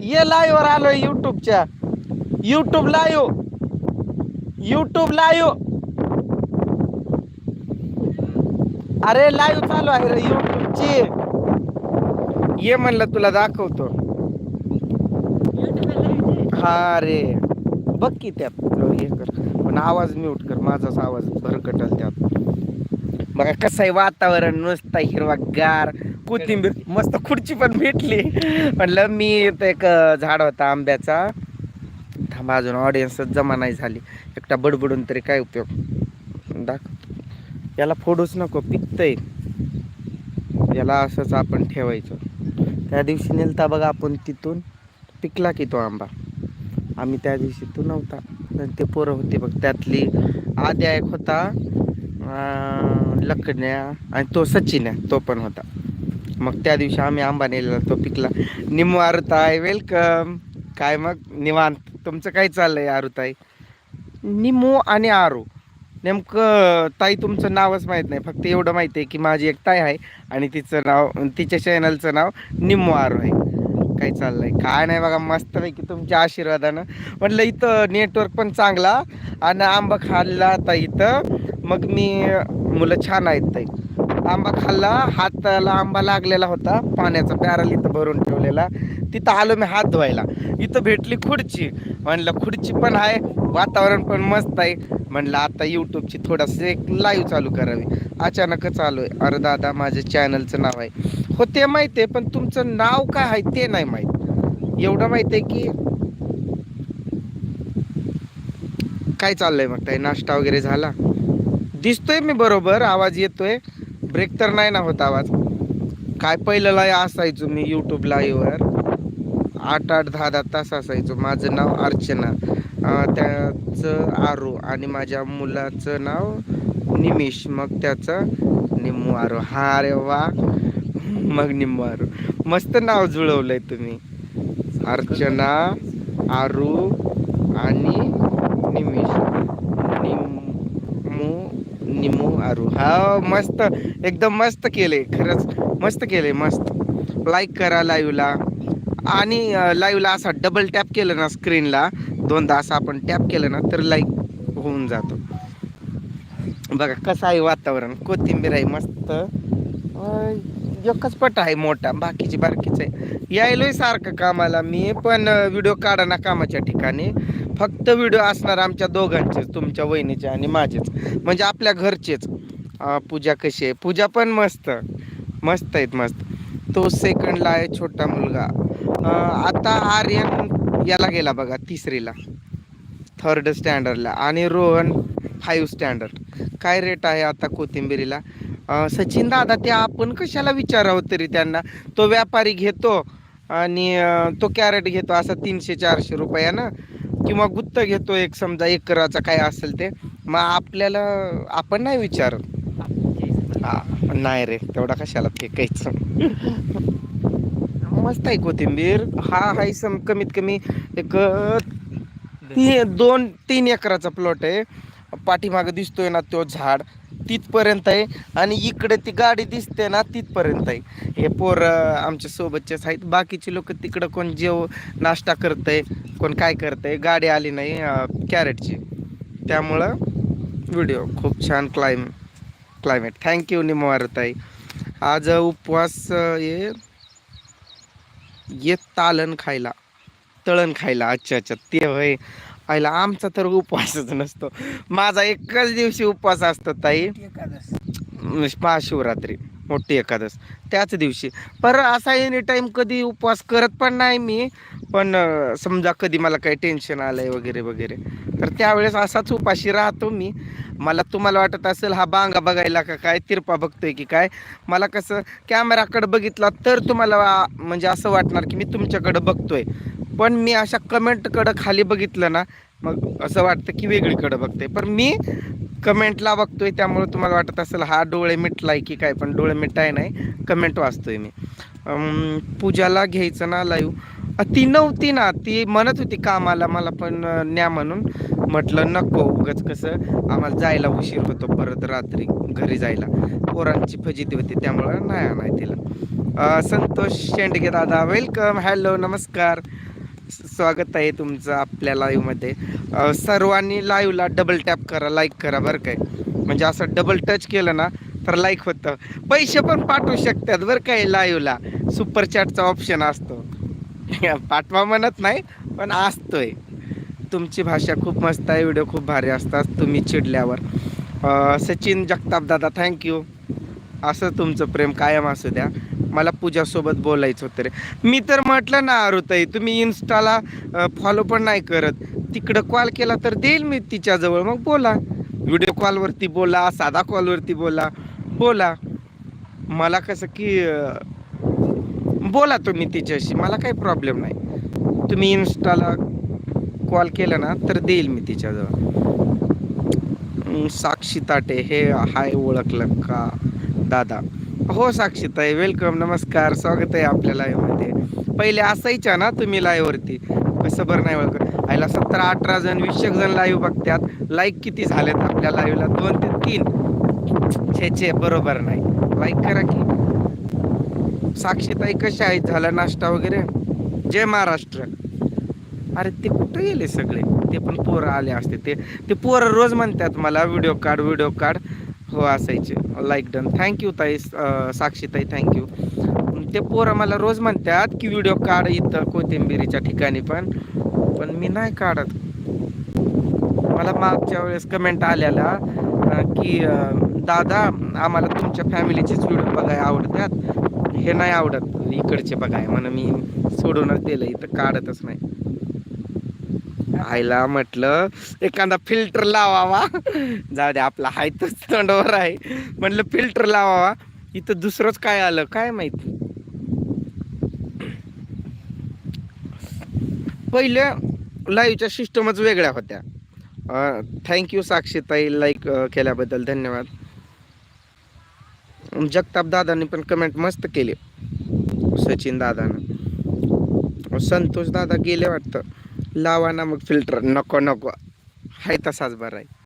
ये लाईव्ह वर आलोय युट्यूबच्या युट्यूब लाईव्ह युट्यूब लाईव्ह अरे लाईव्ह चालू आहे रे युट्यूबची ये म्हणलं तुला दाखवतो. हा रे. बघ की त्यात. हो, हे कर. पण आवाज म्यूट कर. माझाच आवाज भरकटल त्यात. बघा कसं आहे वातावरण नुसता हिरवा गार कोथिंबीर मस्त खुर्ची पण भेटली. म्हटलं मी एक झाड होता आंब्याचा. थांबा अजून ऑडियन्सच जमा नाही झाली. एकटा बडबडून तरी काय उपयोग? दाखव याला फोडूच नको पिकतंय. याला असंच आपण ठेवायचं. त्या दिवशी नेलता बघा आपण तिथून. पिकला की तो आंबा. आम्ही त्या दिवशी तो नव्हता. ते पोरं होते बघ त्यातली आद्या एक होता अं, लखण्या आणि तो सचिन आहे तो पण होता. मग त्या दिवशी आम्ही आंबा नेलेला तो पिकला. निमू आरुताई वेलकम काय मग? निवांत. तुमचं काय चाललंय आरुताई? निमू आणि आरू. नेमकं ताई तुमचं नावच माहीत नाही. फक्त एवढं माहिती आहे की माझी एक ताई आहे आणि तिचं नाव तिच्या चॅनलचं नाव निमू आरू आहे. काय चाललंय? काय नाही बघा मस्तपैकी तुमच्या आशीर्वादानं. म्हटलं इथं नेटवर्क पण चांगला आणि आंबा खाल्ला आता इथं. मग मी मुलं छान आहेत ताई. आंबा खाल्ला. हाताला आंबा लागलेला होता. पाण्याचा बॅरल इथं भरून ठेवलेला. तिथं आलो मी हात धुवायला. इथं भेटली खुर्ची. म्हणलं खुर्ची पण आहे. वातावरण पण मस्त आहे. म्हणलं आता यूट्यूबची थोडंसं एक लाईव्ह चालू करावी. अचानकच आलो आहे अरे दादा माझ्या चॅनलचं नाव आहे. हो ते माहिती आहे पण तुमचं नाव काय आहे ते नाही माहीत. एवढं माहिती आहे की काय चाललंय मग ताई? नाश्ता वगैरे झाला? दिसतोय मी बरोबर. आवाज येतोय. ब्रेक तर नाही ना होत आवाज. काय पहिलं लाय असायचो मी यूट्यूब लाईव्हवर आठ आठ दहा दहा तास असायचो. माझं नाव अर्चना. त्याचं आरू आणि माझ्या मुलाचं नाव निमिष. मग त्याचं निम्मू आरू. हा रे वा. मग निम्मू आरू. मस्त नाव जुळवलंय तुम्ही. अर्चना आरू आणि निमिष. निमू आरू. हा मस्त. एकदम मस्त केले. खरंच मस्त केले मस्त. लाईक करा लाईव्हला आणि लाईव्हला असा डबल टॅप केलं ना स्क्रीनला दोनदा असं आपण टॅप केलं ना तर लाईक होऊन जातो. बघा कसं आहे वातावरण. कोथिंबीर आहे मस्त. एकच पट आहे मोठा. बाकीची बारकीच आहे. यायलोय सारखं कामाला. मी पण व्हिडिओ काढा ना कामाच्या ठिकाणी. फक्त व्हिडिओ असणार आमच्या दोघांचेच तुमच्या वहिनीचे आणि माझेच. म्हणजे आपल्या घरचेच. पूजा कशी आहे? पूजा पण मस्त. मस्त आहेत मस्त. तो सेकंडला आहे छोटा मुलगा. आता आर्यन याला गेला बघा तिसरीला. थर्ड स्टँडर्डला आणि रोहन फाईव्ह स्टँडर्ड काय रेट आहे आता कोथिंबिरीला? सचिन दादा ते आपण कशाला विचारावं तरी त्यांना? तो व्यापारी घेतो आणि तो कॅरेट घेतो असा तीनशे चारशे रुपयानं किंवा गुत्त घेतो एक समजा एकराचा काय असेल ते. मग आपल्याला आपण नाही विचारत. हा, नाही रे तेवढा कशाला फेकायचं? मस्त आहे कोथिंबीर. हा हाय सम कमीत कमी एक ती दोन तीन एकराचा प्लॉट आहे. पाठीमागं दिसतोय ना तो झाड. तिथपर्यंत आहे आणि इकडे ती गाडी दिसते ना तिथपर्यंत आहे. हे पोर आमच्या सोबतचेच आहेत. बाकीचे लोक तिकडं कोण जेव नाश्ता करतंय कोण काय करतंय गाडी आली नाही कॅरेटची. त्यामुळं व्हिडिओ खूप छान क्लाइम क्लायमेट थँक्यू निमवारताई आज उपवास अं, ये तालन खायला तळण खायला. अच्छा अच्छा. ते होय. आईला आमचा तर उपवासच नसतो. माझा एकच दिवशी उपवास असतो ताई. महाशिवरात्री मोठी एकादश. त्याच दिवशी. पर असा एनी टाइम कधी उपवास करत पण नाही मी. पण समजा कधी मला काही टेन्शन आलंय वगैरे वगैरे तर त्यावेळेस असाच उपाशी राहतो मी. मला तुम्हाला वाटत असेल हा बांगा बघायला का काय? तिरपा बघतोय की काय? मला कसं कॅमेराकडे बघितला तर तुम्हाला म्हणजे असं वाटणार की मी तुमच्याकडे बघतोय. पण मी अशा कमेंटकडं खाली बघितलं ना मग असं वाटतं की वेगळीकडं बघते. पण मी कमेंटला बघतोय त्यामुळे तुम्हाला वाटत असेल हा डोळे मिटलाय की काय पण डोळे मिटाय नाही कमेंट वाचतोय मी. पूजाला घ्यायचं ना लाईव्ह ती नव्हती ना ती म्हणत होती कामाला मला पण न्या म्हणून. म्हटलं नको उगाच कसं आम्हाला जायला उशीर होतो परत रात्री घरी जायला. पोरांची फजिती होती त्यामुळं नाही आणाय तिला. संतोष शेंडगे दादा वेलकम हॅलो नमस्कार. स्वागत आहे तुमचं आपल्या लाईव्हमध्ये सर्वांनी लाईव्हला डबल टॅप करा लाईक करा बरं काय म्हणजे असं डबल टच केलं ना तर लाईक होतं. पैसे पण पाठवू शकतात बरं काय लाईव्हला सुपर चॅटचा ऑप्शन असतो. पाठवा म्हणत नाही पण असतोय. तुमची भाषा खूप मस्त आहे व्हिडिओ खूप भारी असतात तुम्ही चिडल्यावर. सचिन जगताप दादा थँक्यू असं तुमचं प्रेम कायम असू द्या. मला पूजासोबत बोलायचं होतं रे. मी तर म्हटलं ना आरुताई तुम्ही इन्स्टाला फॉलो पण नाही करत. तिकडं कॉल केला तर देईल मी तिच्याजवळ. मग बोला. व्हिडिओ कॉलवरती बोला साधा कॉलवरती बोला. बोला. मला कसं की बोला तुम्ही तिच्याशी. मला काही प्रॉब्लेम नाही. तुम्ही इन्स्टाला कॉल केला ना तर देईल मी तिच्याजवळ. साक्षी ताटे हे हाय ओळखलं का? दादा. हो साक्षीताई वेलकम नमस्कार स्वागत आहे आपल्या लाईव्हमध्ये पहिले असायच्या ना तुम्ही लाईव्हवरती कसं बरं नाही ओळख आयला सतरा अठरा जण वीस जण लाईव्ह बघतात लाईक किती झालेत आपल्या लाईव्हला दोन ते तीन. छे छे बरोबर नाही. लाईक करा की. साक्षीताई कशा आहेत? झाला नाश्ता वगैरे? जय महाराष्ट्र. अरे ते कुठं गेले सगळे? ते पण पोरं आले असते. ते ते पोरं रोज म्हणतात मला व्हिडिओ काढ व्हिडिओ काढ. हो असायचे. लाईक डन थँक्यू ताई साक्षीताई थँक्यू ते पोरं मला रोज म्हणतात की व्हिडिओ काढ इथं कोथिंबिरीच्या ठिकाणी पण. पण मी नाही काढत. मला मागच्या वेळेस कमेंट आलेला की दादा आम्हाला तुमच्या फॅमिलीचेच व्हिडिओ बघायला आवडतात. हे नाही आवडत. इकडचे बघाय. म्हणून मी सोडूनच दिलं. इथं काढतच नाही. आईला म्हटलं एखादा फिल्टर लावावा. जाऊ दे आपला हाय तोच तोंडावर आहे. म्हटलं फिल्टर लावावा. इथं दुसरंच काय आलं काय माहिती? पहिले लाईव्हच्या सिस्टमच वेगळ्या होत्या. थँक्यू साक्षीताई लाईक केल्याबद्दल धन्यवाद. जगताप दादांनी पण कमेंट मस्त केली. सचिन दादानं. संतोष दादा गेले वाटतं. लावा ना मग फिल्टर नको नको. हाय तसाच बरा आहे.